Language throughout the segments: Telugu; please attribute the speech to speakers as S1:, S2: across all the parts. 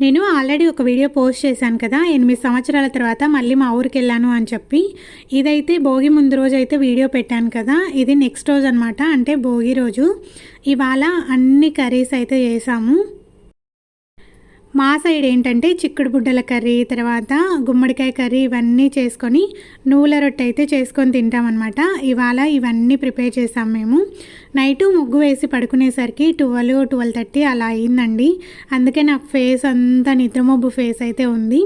S1: నేను ఆల్రెడీ ఒక వీడియో పోస్ట్ చేశాను కదా ఎనిమిది సంవత్సరాల తర్వాత మళ్ళీ మా ఊరికి వెళ్ళాను అని చెప్పి. ఇదైతే భోగి ముందు రోజు అయితే వీడియో పెట్టాను కదా ఇది నెక్స్ట్ రోజు అనమాట అంటే భోగి రోజు. ఇవాళ అన్ని కర్రీస్ అయితే చేసాము. మా సైడ్ ఏంటంటే చిక్కుడు బుడ్డల కర్రీ తర్వాత గుమ్మడికాయ కర్రీ ఇవన్నీ చేసుకొని నువ్వుల రొట్టె అయితే చేసుకొని తింటామన్నమాట. ఇవాళ ఇవన్నీ ప్రిపేర్ చేసాం మేము. నైటు ముగ్గు వేసి పడుకునేసరికి ట్వెల్వ్ ట్వెల్వ్ థర్టీ అలా అయిందండి. అందుకే నాకు ఫేస్ అంతా నిద్రమొబ్బు ఫేస్ అయితే ఉంది.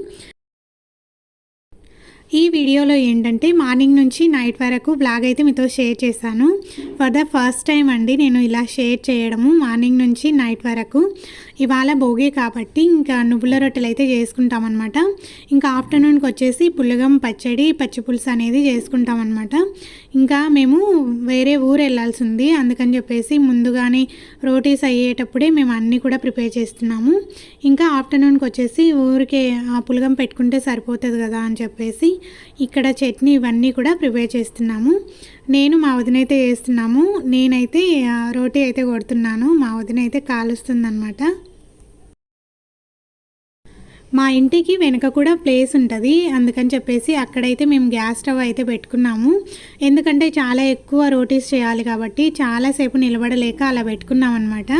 S1: ఈ వీడియోలో ఏంటంటే మార్నింగ్ నుంచి నైట్ వరకు బ్లాగ్ అయితే మీతో షేర్ చేశాను. ఫర్ ద ఫస్ట్ టైం అండి నేను ఇలా షేర్ చేయడము మార్నింగ్ నుంచి నైట్ వరకు. ఇవాళ భోగి కాబట్టి ఇంకా నువ్వుల రొట్టెలు అయితే చేసుకుంటామన్నమాట. ఇంకా ఆఫ్టర్నూన్కి వచ్చేసి పుల్లగం పచ్చడి పచ్చి పులుసు అనేది చేసుకుంటాం అనమాట ఇంకా మేము వేరే ఊరు వెళ్ళాల్సి ఉంది అందుకని చెప్పేసి ముందుగానే రోటీస్ అయ్యేటప్పుడే మేము అన్నీ కూడా ప్రిపేర్ చేస్తున్నాము. ఇంకా ఆఫ్టర్నూన్కి వచ్చేసి ఊరికే ఆ పులగం పెట్టుకుంటే సరిపోతుంది కదా అని చెప్పేసి ఇక్కడ చట్నీ ఇవన్నీ కూడా ప్రిపేర్ చేస్తున్నాము. నేను మా వదిన అయితే చేస్తున్నాము నేనైతే రోటీ అయితే కొడుతున్నాను. మా వదిన అయితే కాలుస్తుందనమాట మా ఇంటికి వెనుక కూడా ప్లేస్ ఉంటుంది. అందుకని చెప్పేసి అక్కడైతే మేము గ్యాస్ స్టవ్ అయితే పెట్టుకున్నాము. ఎందుకంటే చాలా ఎక్కువ రోటీస్ చేయాలి కాబట్టి చాలాసేపు నిలబడలేక అలా పెట్టుకున్నాం అనమాట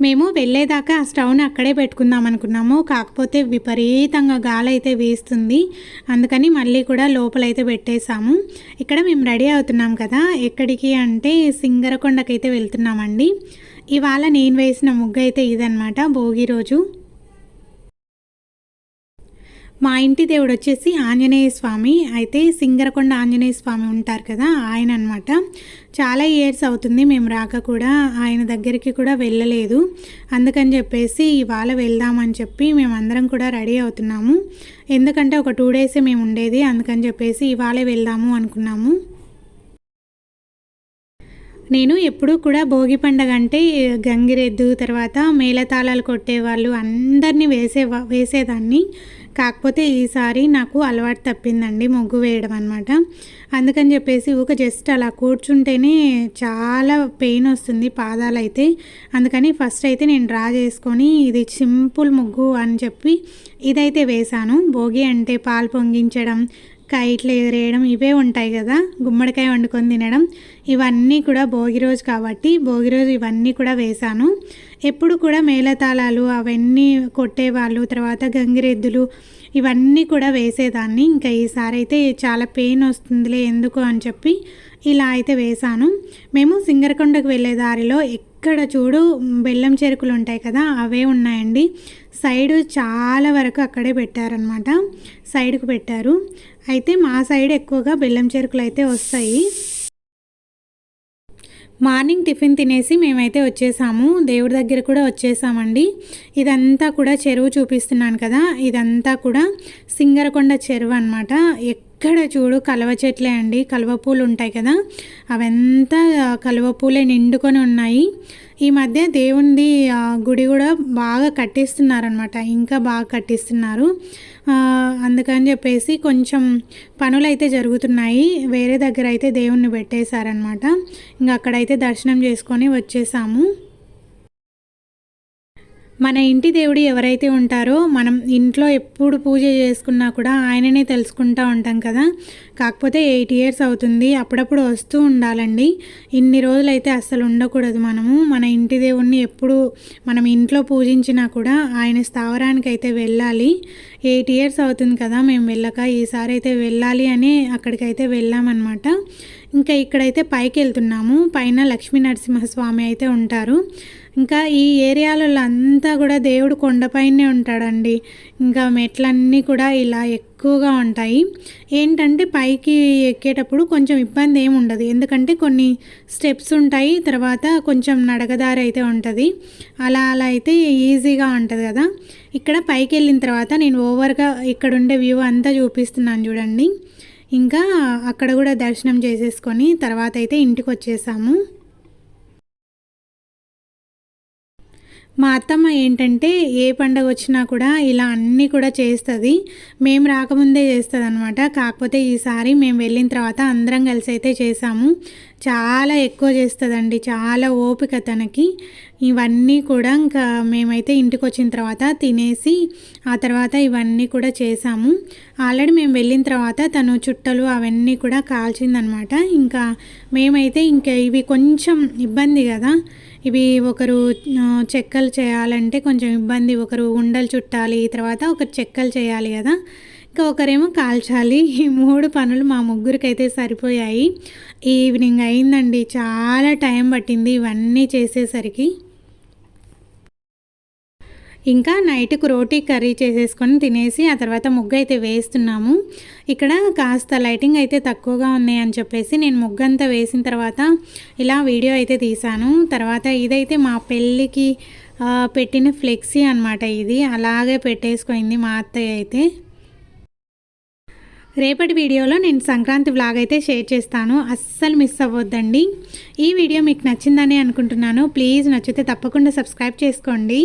S1: మేము వెళ్ళేదాకా ఆ స్టవ్ని అక్కడే పెట్టుకుందాం అనుకున్నాము. కాకపోతే విపరీతంగా గాలి అయితే వేస్తుంది. అందుకని మళ్ళీ కూడా లోపలైతే పెట్టేశాము. ఇక్కడ మేము రెడీ అవుతున్నాం కదా. ఎక్కడికి అంటే సింగరకొండకైతే వెళ్తున్నామండి. ఇవాళ నేను వేసిన ముగ్గు అయితే ఇదనమాట భోగి రోజు. మా ఇంటి దేవుడు వచ్చేసి ఆంజనేయ స్వామి. అయితే సింగరకొండ ఆంజనేయ స్వామి ఉంటారు కదా ఆయన అనమాట చాలా ఇయర్స్ అవుతుంది మేము రాక కూడా ఆయన దగ్గరికి కూడా వెళ్ళలేదు. అందుకని చెప్పేసి ఇవాళ వెళ్దామని చెప్పి మేమందరం కూడా రెడీ అవుతున్నాము. ఎందుకంటే ఒక టూ డేసే మేము ఉండేది అందుకని చెప్పేసి ఇవాళే వెళ్దాము అనుకున్నాము. నేను ఎప్పుడూ కూడా భోగి పండగ అంటే గంగిరెద్దు తర్వాత మేళతాళాలు కొట్టేవాళ్ళు అందరినీ వేసే వేసేదాన్ని. కాకపోతే ఈసారి నాకు అలవాటు తప్పిందండి ముగ్గు వేయడం అనమాట అందుకని చెప్పేసి ఊక జస్ట్ అలా కూర్చుంటేనే చాలా పెయిన్ వస్తుంది పాదాలు అయితే అందుకని ఫస్ట్ అయితే నేను డ్రా చేసుకొని ఇది సింపుల్ ముగ్గు అని చెప్పి ఇదైతే వేశాను భోగి అంటే పాలు పొంగించడం కైట్లు ఎగరేయడం ఇవే ఉంటాయి కదా. గుమ్మడికాయ వండుకొని తినడం. ఇవన్నీ కూడా భోగి రోజు కాబట్టి భోగి రోజు ఇవన్నీ కూడా వేశాను. ఎప్పుడు కూడా మేళతాళాలు అవన్నీ కొట్టేవాళ్ళు తర్వాత గంగిరెద్దులు ఇవన్నీ కూడా వేసేదాన్ని. ఇంకా ఈసారి అయితే చాలా పెయిన్ వస్తుందిలే ఎందుకు అని చెప్పి ఇలా అయితే వేశాను. మేము సింగరకొండకు వెళ్ళే దారిలో ఎక్కడ చూడు బెల్లం చెరుకులు ఉంటాయి కదా అవే ఉన్నాయండి. సైడ్ చాలా వరకు అక్కడే పెట్టారనమాట సైడ్కు పెట్టారు. అయితే మా సైడ్ ఎక్కువగా బెల్లం చెరుకులు అయితే వస్తాయి. మార్నింగ్ టిఫిన్ తినేసి మేమైతే వచ్చేసాము. దేవుడి దగ్గర కూడా వచ్చేసామండి. ఇదంతా కూడా చెరువు చూపిస్తున్నాను కదా. ఇదంతా కూడా సింగరకొండ చెరువు అనమాట ఎక్కడ చూడు కలవ చెట్లే అండి. కలువ పూలు ఉంటాయి కదా. అవంతా కలువ పూలే నిండుకొని ఉన్నాయి. ఈ మధ్య దేవునిది గుడి కూడా బాగా కట్టిస్తున్నారనమాట ఇంకా బాగా కట్టిస్తున్నారు. అందుకని చెప్పేసి కొంచెం పనులు అయితే జరుగుతున్నాయి. వేరే దగ్గర అయితే దేవుణ్ణి పెట్టేశారనమాట ఇంకా అక్కడైతే దర్శనం చేసుకొని వచ్చేసాము. మన ఇంటి దేవుడు ఎవరైతే ఉంటారో మనం ఇంట్లో ఎప్పుడు పూజ చేసుకున్నా కూడా ఆయననే తెలుసుకుంటూ ఉంటాం కదా. కాకపోతే ఎయిట్ ఇయర్స్ అవుతుంది అప్పుడప్పుడు వస్తూ ఉండాలండి. ఇన్ని రోజులైతే అస్సలు ఉండకూడదు మనము. మన ఇంటి దేవుణ్ణి ఎప్పుడు మనం ఇంట్లో పూజించినా కూడా ఆయన స్థావరానికి అయితే వెళ్ళాలి. ఎయిట్ ఇయర్స్ అవుతుంది కదా మేము వెళ్ళక ఈసారి అయితే వెళ్ళాలి అని అక్కడికైతే వెళ్ళామన్నమాట. ఇంకా ఇక్కడైతే పైకి వెళ్తున్నాము పైన లక్ష్మీ నరసింహస్వామి అయితే ఉంటారు. ఇంకా ఈ ఏరియాలలో అంతా కూడా దేవుడు కొండపైనే ఉంటాడండి. ఇంకా మెట్లన్నీ కూడా ఇలా ఎక్కువగా ఉంటాయి. ఏంటంటే పైకి ఎక్కేటప్పుడు కొంచెం ఇబ్బంది ఏమి ఉండదు. ఎందుకంటే కొన్ని స్టెప్స్ ఉంటాయి తర్వాత కొంచెం నడకదారి అయితే ఉంటుంది. అలా అలా అయితే ఈజీగా ఉంటుంది కదా. ఇక్కడ పైకి వెళ్ళిన తర్వాత నేను ఓవర్గా ఇక్కడ ఉండే వ్యూ అంతా చూపిస్తున్నాను చూడండి. ఇంకా అక్కడ కూడా దర్శనం చేసేసుకొని తర్వాత అయితే ఇంటికి వచ్చేసాము. మా అత్తమ్మ ఏంటంటే ఏ పండగ వచ్చినా కూడా ఇలా అన్నీ కూడా చేస్తుంది. మేము రాకముందే చేస్తుంది అనమాట కాకపోతే ఈసారి మేము వెళ్ళిన తర్వాత అందరం కలిసి అయితే చేసాము. చాలా ఎక్కువ చేస్తుందండి. చాలా ఓపిక తనకి. ఇవన్నీ కూడా ఇంకా మేమైతే ఇంటికి వచ్చిన తర్వాత తినేసి ఆ తర్వాత ఇవన్నీ కూడా చేసాము. ఆల్రెడీ మేము వెళ్ళిన తర్వాత తను చుట్టలు అవన్నీ కూడా కాల్చిందనమాట. ఇంకా మేమైతే ఇంకా ఇవి కొంచెం ఇబ్బంది కదా. ఇవి ఒకరు చెక్కలు చేయాలంటే కొంచెం ఇబ్బంది. ఒకరు ఉండలు చుట్టాలి తర్వాత ఒకరు చెక్కలు చేయాలి కదా. ఇంకా ఒకరేమో కాల్చాలి. ఈ మూడు పనులు మా ముగ్గురికైతే సరిపోయాయి. ఈవినింగ్ అయిందండి. చాలా టైం పట్టింది ఇవన్నీ చేసేసరికి. ఇంకా నైట్కి రోటీ కర్రీ చేసేసుకొని తినేసి ఆ తర్వాత ముగ్గు అయితే వేస్తున్నాము. ఇక్కడ కాస్త లైటింగ్ అయితే తక్కువగా ఉన్నాయి అని చెప్పేసి నేను ముగ్గు అంతా వేసిన తర్వాత ఇలా వీడియో అయితే తీశాను. తర్వాత ఇదైతే మా పెళ్ళికి పెట్టిన ఫ్లెక్సీ అనమాట ఇది. అలాగే పెట్టేసుకుంది మా అత్తయ్య అయితే. రేపటి వీడియోలో నేను సంక్రాంతి వ్లాగ్ అయితే షేర్ చేస్తాను. అస్సలు మిస్ అవ్వద్దండి. ఈ వీడియో మీకు నచ్చిందని అనుకుంటున్నాను. ప్లీజ్ నచ్చితే తప్పకుండా సబ్స్క్రైబ్ చేసుకోండి.